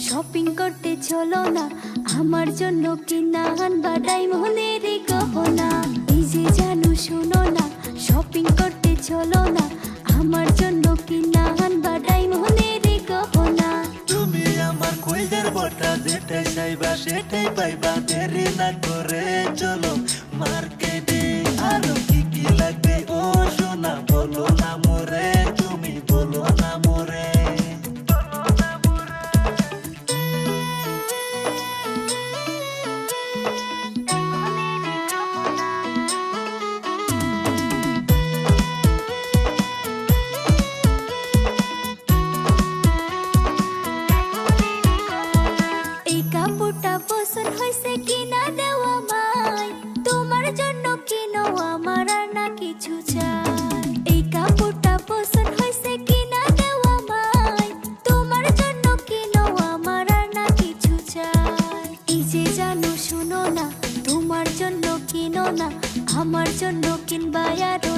Shopping করতে চলো না। আমার জন্য কিনা আনবা ডায়মন্ডের গহনা। এই যে জানো, শোনো না শপিং করতে চলো না। আমার জন্য কিনা আনবা ডায়মন্ডের গহনা। তুমি আমার কইদের বটা যেটাই চাইবা সেটাই পাইবা। দেরি না করে চলো মার্কেটে আরও কি কি লাগবে? হয়েছে কিনা দেওয়া মাই তোমার জন্য আমার আর না কিছু জন্য কিনো আমার আর এই যে জন্য কিনবা আরও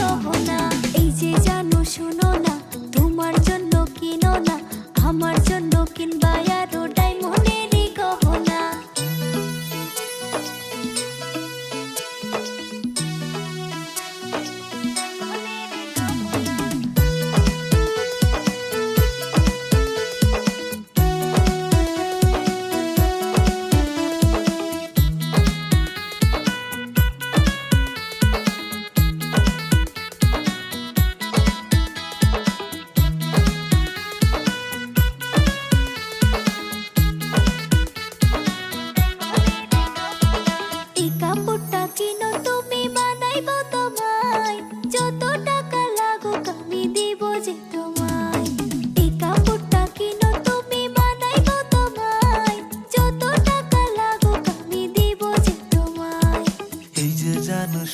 গহনা। এই যে জানো, শুনো না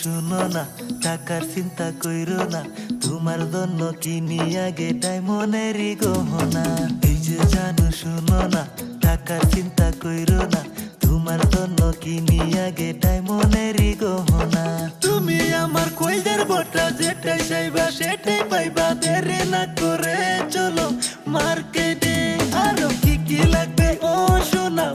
শুনো না টাকার চিন্তা কইরো না তোমার জন্য কিনি আগে ডায়মন্ডেরই গহনা। এই যে জানো শুনো না টাকার চিন্তা কইরো না তোমার জন্য কিনি আগে ডায়মন্ডেরই গহনা। তুমি আমার কইদের বটা যেটাই চাইবা সেটাই পাইবা, দেরে না করে চলো, মার্কেটে আরও কি কি লাগবে? ও, শোনা